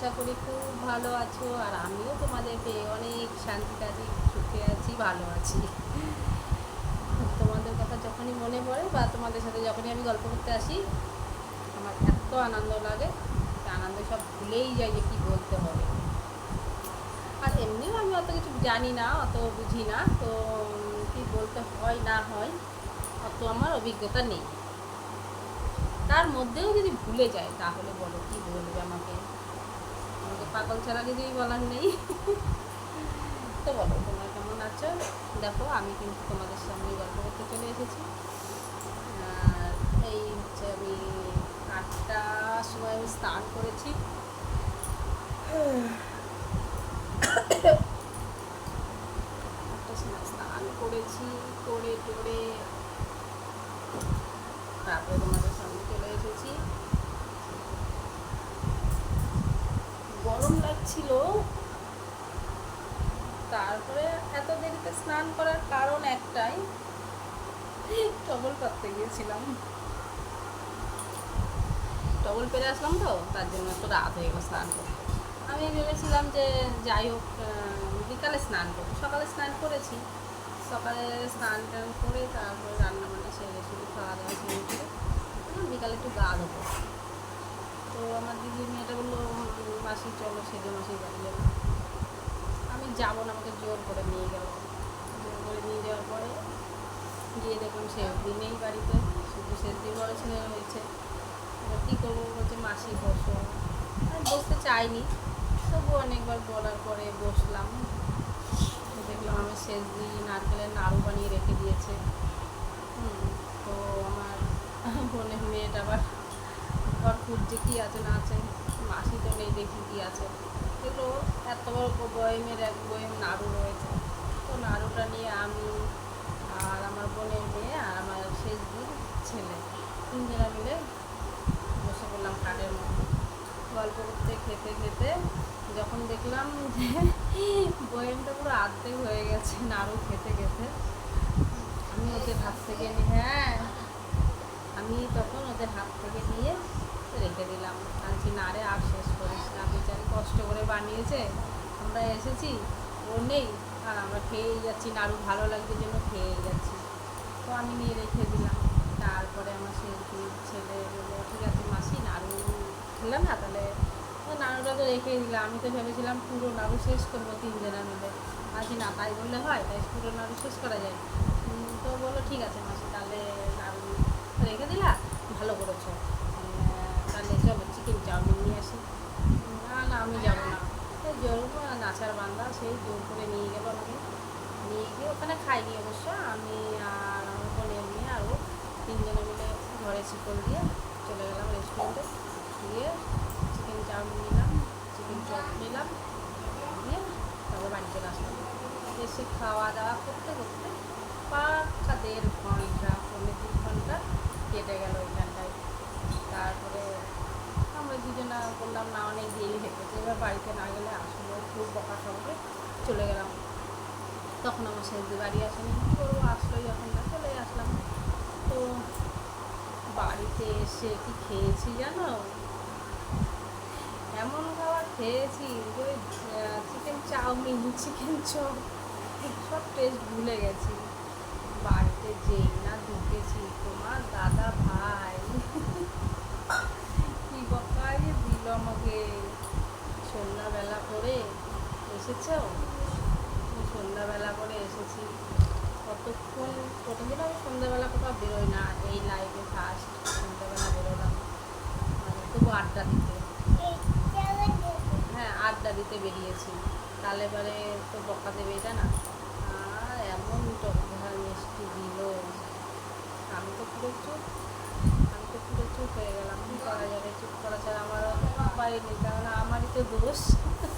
আশা করি খুব ভালো আছো আর আমিও তোমাদের পেয়ে অনেক শান্তিতে আছি সুখে আছি, ভালো আছি। তোমাদের কথা যখনই মনে পড়ে বা তোমাদের সাথে যখনই আমি গল্প করতে আসি, আমার এত আনন্দ লাগে আনন্দ সব ভুলেই যাই যে কী বলতে হবে। আর এমনিও আমি অত কিছু জানি না, অত বুঝি না, তো কী বলতে হয় না হয়, অত আমার অভিজ্ঞতা নেই। তার মধ্যেও যদি ভুলে যায় তাহলে বলো কি বলবে আমাকে? পাগল ছাড়া কিছুই বলার নেই। তো বলো, তোমরা কেমন আছো? দেখো, আমি কিন্তু তোমাদের সামনে গল্প করতে চলে এসেছি। এই হচ্ছে আমি আটটার সময় আমি স্নান করেছি। আটটার সময় স্নান করেছি করে টোরে তারপরে তোমাদের সামনে চলে এসেছি। লাগছিল তারপরে এত দেরিতে স্নান করার কারণ একটাই টবল পাততে গিয়েছিলাম। টবল পেরে আসলাম তো, তার জন্য একটু রাত হয়ে গেল স্নান করতে। আমি ভেবেছিলাম যে যাই হোক বিকালে স্নান করব। সকালে স্নান করেছি। সকালে স্নান টান করে তারপরে রান্না বান্না সেরে শুরু খাওয়া দাওয়া সেরে করে বিকালে একটু গা দেবো তো আমার দিদি মেয়েটা বলল মাসি চলো সেজে মাসি বাড়ি যাব। আমি যাব না আমাকে জোর করে নিয়ে গেল জোর করে নিয়ে যাওয়ার পরে গিয়ে দেখলাম সে অবধি নেই বাড়িতে। শুধু সেদিন বড় ছেলে রয়েছে। এবার কী করব? বলছে মাসি বসো। আমি বসতে চাইনি। তবু অনেকবার বলার পরে বসলাম। দেখলাম আমি দিন নারকেলের নাড়ু বানিয়ে রেখে দিয়েছে। হুম, তো আমার বোনের মেয়েটা আবার ঘর খুঁজছে কী আছে না আছে। মাসি তো, নেই, দেখি কী আছে। এগুলো এত বড় বয়মের এক বয়ম নাড়ু রয়েছে। তো নাড়ুটা নিয়ে আমি আর আমার বোনের মেয়ে আর আমার শেষ দিন ছেলে তিনজনা মিলে বসে পড়লাম কাঠের মধ্যে। গল্প করতে, খেতে খেতে যখন দেখলাম যে বয়েমটা পুরো আর্ধেক হয়ে গেছে নাড়ু খেতে খেতে, আমি ওদের হাত থেকে নিয়ে হ্যাঁ আমি তখন ওদের হাত থেকে নিয়ে রেখে দিলাম। বলছি না রে, আর শেষ করিস না। বেচারি কষ্ট করে বানিয়েছে। আমরা এসেছি, ও নেই, আর আমরা খেয়েই যাচ্ছি। নাড়ু ভালো লাগছে জন্য খেয়েই যাচ্ছি। তো আমি নিয়ে রেখে দিলাম। তারপরে আমার সেই ছেলে বলল, ঠিক আছে মাসি নাড়ু খেলাম না তাহলে? নাড়ুটা তো রেখেই দিলাম আমি তো ভেবেছিলাম পুরো নাড়ু শেষ করব তিনজনা মিলে। আছি না, তাই বললে হয়, তাই পুরো নাড়ু শেষ করা যায়। তো বলল, ঠিক আছে মাসি, তাহলে নাড়ু রেখে দিলা, ভালো করেছ। চলো চিকেন চাউমিন নিয়ে আসি। না না, আমি যাব না। জোর নাচার বান্দা, সেই জোর করে নিয়ে গেলো আমাকে। নিয়ে গিয়ে ওখানে খাইনি অবশ্য। আমি আর আমার বোনের মেয়ে আরও তিনজনে মিলে ঘরে শিকল দিয়ে চলে গেলাম রেস্টুরেন্টে গিয়ে চিকেন চাউমিন নিলাম চিকেন চপ নিলাম। দিয়ে তারপর বাড়ি চলে আসলাম। এসে খাওয়া দাওয়া করতে করতে পাক্কা দেড় ঘণ্টা, পৌনে দু ঘণ্টা কেটে গেল ওইখানটায়। তারপরে আমরা দুজনা বললাম, না, অনেক দেরি হয়ে গেছে, এবার বাড়িতে না গেলে আসলে খুব বকা সঙ্গে চলে গেলাম। তখন আমার সেজদি বাড়ি আসেনি। কী করব আসলোই যখন না চলে আসলাম। তো বাড়িতে এসে কি খেয়েছি জানো? এমন খাবার খেয়েছি ওই চিকেন চাউমিন চিকেন চপ সব টেস্ট ভুলে গেছি। বাড়িতে যেই না ঢুকেছি, তোমার দাদা ভাই কি বকাই দিল আমাকে সন্ধ্যাবেলা করে এসেছ সন্ধ্যাবেলা করে এসেছি। কতক্ষণ? প্রথম দিন আমি সন্ধ্যাবেলা কোথাও বেরোই না। এই লাইভে ফার্স্ট সন্ধ্যাবেলা বেরোলাম। মানে তবু আড্ডা দিতে। হ্যাঁ আড্ডা দিতে বেরিয়েছি। তাহলে এবারে তো বকা দেবে, এটা না? আর এমন টকঝাল মিষ্টি দিল। আমি তো পুরো চুপ। আমি তো পুরো চুপ হয়ে গেলাম। কী করা যাবে? চুপ করা ছাড়া আমার পারিনি কারণ আমারই তো দোষ। তো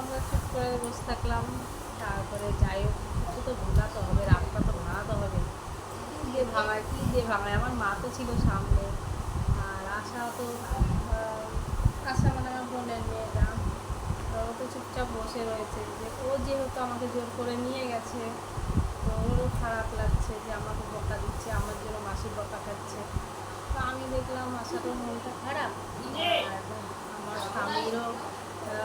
আমরা চুপ করে বসে থাকলাম। তারপরে যাই হোক কিছু তো ভোলাতে হবে রাতটা তো ভাঙাতে হবে। কী দিয়ে ভাঙায় কী দিয়ে ভাঙায় আমার মা তো ছিল সামনে। আর আশা তো আশা মানে আমার বোনের মেয়েটা। ও তো চুপচাপ বসে রয়েছে। যে ও যেহেতু আমাকে জোর করে নিয়ে গেছে তো ওরও খারাপ লাগছে যে আমাকে বকা দিচ্ছে আমার জন্য মাসি বকা খাচ্ছে। তো আমি দেখলাম আশাটার মনটা খারাপ। আর স্বামীরও আহ,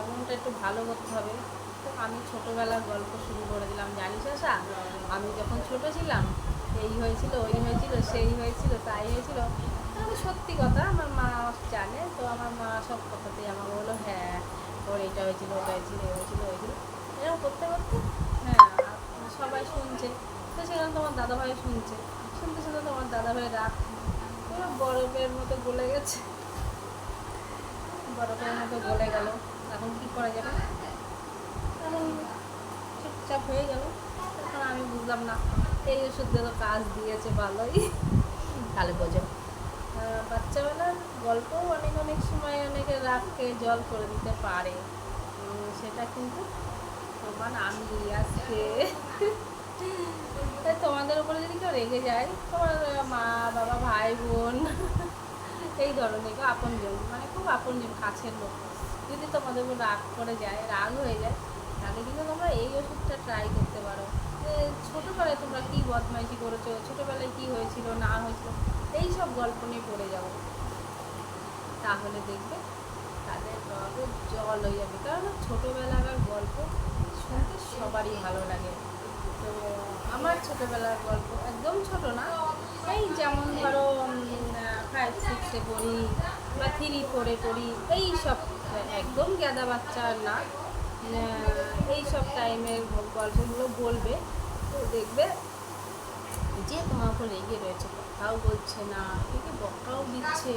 মনটা একটু ভালো করতে হবে। তো আমি ছোটোবেলার গল্প শুরু করে দিলাম। জানিস আশা? আমি যখন ছোট ছিলাম, এই হয়েছিল, ওই হয়েছিল, সেই হয়েছিল, তাই হয়েছিল। আমি সত্যি কথা, আমার মা জানে, তো আমার মা সব কথাতেই আমাকে বলল হ্যাঁ ওর এটা হয়েছিল, ওটা হয়েছিল, এ হয়েছিল হয়েছিল। এরকম করতে করতে হ্যাঁ সবাই শুনছে। তো সেখানে তোমার দাদাভাই শুনছে। শুনতে শুনতে তোমার দাদাভাই পুরো বরফের মতো গলে গেছে। বরফের মতো গলে গেল। এখন কি করা যাবে? এখন চুপচাপ হয়ে গেল। তখন আমি বুঝলাম না এই ওষুধ দিয়ে তো কাজ দিয়েছে ভালোই। তাহলে বোঝো। বাচ্চাবেলার গল্প অনেক অনেক সময় অনেকে রাগকে জল করে দিতে পারে। সেটা কিন্তু তোমার আমি আজকে। তাই তোমাদের উপরে যদি কেউ রেগে যায় তোমার মা বাবা ভাই বোন এই ধরনের আপনজন মানে খুব আপনজন কাছের লোক। যদি তোমাদের রাগ করে যায়, রাগ হয়ে যায়, তাহলে কিন্তু তোমরা এই ওষুধটা ট্রাই করতে পারো। ছোটোবেলায় তোমরা কী বদমাইশি করেছ, ছোটোবেলায় কী হয়েছিল, না হয়েছিল, এই সব গল্প নিয়ে পড়ে যাব। তাহলে দেখবে তাদের গল্প জল হয়ে যাবে। কারণ ছোটোবেলাকার গল্প শুনতে সবারই ভালো লাগে। তো আমার ছোটোবেলার গল্প একদম ছোট না, এই যেমন ধরো ফাইভ সিক্সে পড়ি বা থ্রি ফোরে পড়ি এই সব একদম গ্যাদা বাচ্চা না। আহ, এই সব টাইমের গল্পগুলো বলবে তো দেখবে যে তোমার উপর রেগে রয়েছে কথাও বলছে না থেকে বকাও দিচ্ছে।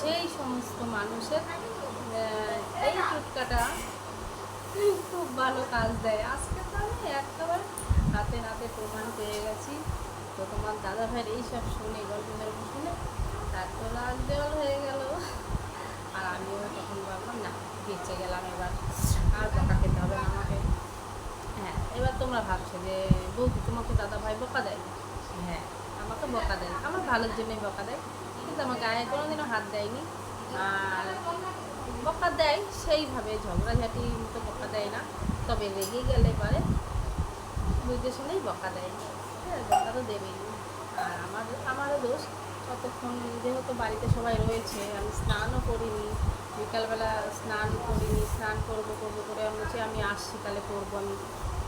সেই সমস্ত মানুষের এই টুটকাটা খুব ভালো কাজ দেয়। আজকে তো আমি একেবারে হাতে হাতে প্রমাণ পেয়ে গেছি। তো তোমার দাদা ভাইয়ের এইসব শুনে গল্প শুনে তার তো দেওয়াল হয়ে গেল। আর আমিও তখন ভাবলাম না বেঁচে গেলাম এবার আর বকা খেতে হবে না আমাকে হ্যাঁ এবার তোমরা ভাবছ যে বৌদি তোমাকে দাদা ভাই বকা দেয়? হ্যাঁ আমাকে বকা দেয়। আমার ভালোর জন্যই বকা দেয়। কিন্তু আমার গায়ে কোনোদিনও হাত দেয়নি। আর বকা দেয় সেইভাবে ঝগড়াঝাটি তো বকা দেয় না। তবে রেগে গেলে পরে বুঝতে শুনেই বকা দেয় হ্যাঁ বকা তো দেবেই আর আমার আমারও দোষ ততক্ষণ যেহেতু বাড়িতে সবাই রয়েছে, আমি স্নানও করিনি, বিকালবেলা স্নান করিনি, স্নান করব করব করে আমি বলছি আমি আসছি, তাহলে করব আমি।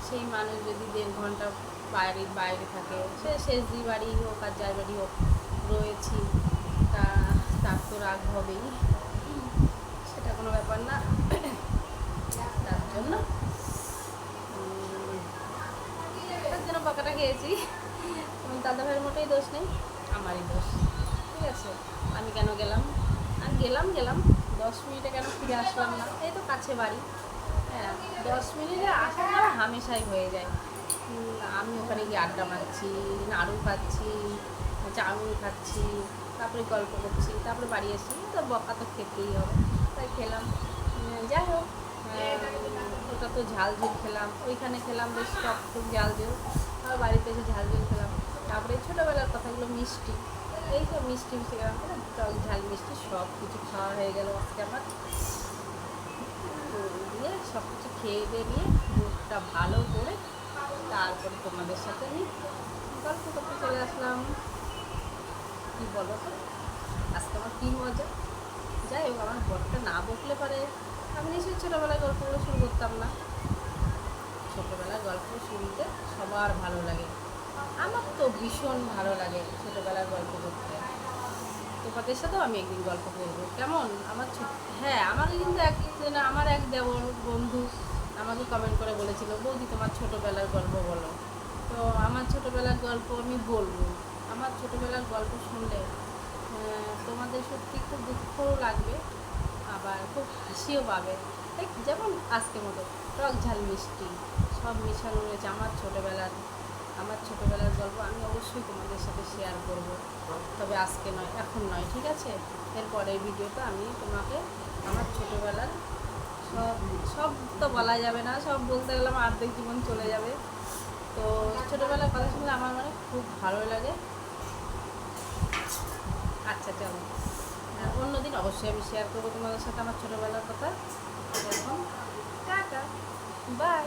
সেই মানুষ যদি দেড় ঘণ্টা বাইরে বাইরে থাকে, সে শেষ দি বাড়ি হোক আর যার বাড়ি হোক, রয়েছি, তা তার তো রাগ হবেই। সেটা কোনো ব্যাপার না। তার জন্য তার জন্য বকাটা খেয়েছি। দাদা ভাইয়ের মোটেই দোষ নেই, আমারই দোষ। ঠিক আছে। আমি কেন গেলাম? আর গেলাম গেলাম। দশ মিনিটে কেন ফিরে আসলাম না? এই তো কাছে বাড়ি। হ্যাঁ দশ মিনিটে আসা যাওয়া হামেশাই হয়ে যায়। আমি ওখানে গিয়ে আড্ডা মারছি নাড়ু খাচ্ছি, চাউমিন খাচ্ছি, তারপরে গল্প করছি, তারপরে বাড়ি এসেছি তো বকা তো খেতেই হবে। তাই খেলাম। যাই হোক ওটা তো ঝাল ঝোল খেলাম। ওইখানে খেলাম বেশ টক ঝাল ঝোল। আর বাড়িতে এসে ঝাল ঝোল খেলাম। তারপরে ছোটোবেলার কথাগুলো মিষ্টি। এই সব মিষ্টি মিষ্টি খেলাম টক ঝাল মিষ্টি সব কিছু খাওয়া হয়ে গেল আজকে আমার। দিয়ে সব কিছু খেয়ে দিয়ে নিয়ে মুখটা ভালো করে তারপরে তোমাদের সাথে আমি গল্প করতে চলে আসলাম। কি বলো তো? আজকে আমার কী মজা? যাই হোক, আমার বরটা না বকলে পারে আমি নিশ্চয়ই ছোটোবেলায় গল্পগুলো শুরু করতাম না। ছোটোবেলার গল্প শুনতে সবার ভালো লাগে। আমার তো ভীষণ ভালো লাগে ছোটোবেলার গল্প করতে। তোমাদের সাথেও আমি একদিন গল্প করব। কেমন? আমার হ্যাঁ আমাকে কিন্তু এক আমার এক দেবর বন্ধু আমাকে কমেন্ট করে বলেছিল বৌদি তোমার ছোটোবেলার গল্প বলো। তো আমার ছোটোবেলার গল্প আমি বলব। আমার ছোটোবেলার গল্প শুনলে আহ, তোমাদের সত্যি খুব দুঃখও লাগবে আবার খুব হাসিও পাবে। যেমন আজকে মতো টক ঝাল মিষ্টি সব মিশানো রয়েছে আমার ছোটোবেলার আমার ছোটোবেলার গল্প আমি অবশ্যই তোমাদের সাথে শেয়ার করব। তবে আজকে নয় এখন নয় ঠিক আছে? এরপরের ভিডিওতে আমি তোমাকে আমার ছোটোবেলার সব সব তো বলা যাবে না সব বলতে গেলে আমার অর্ধেক জীবন চলে যাবে। তো ছোটোবেলার কথা শুনলে আমার মানে খুব ভালো লাগে। আচ্ছা চলো। হ্যাঁ, অন্যদিন অবশ্যই আমি শেয়ার করব তোমাদের সাথে আমার ছোটোবেলার কথা। এখন টাটা বাই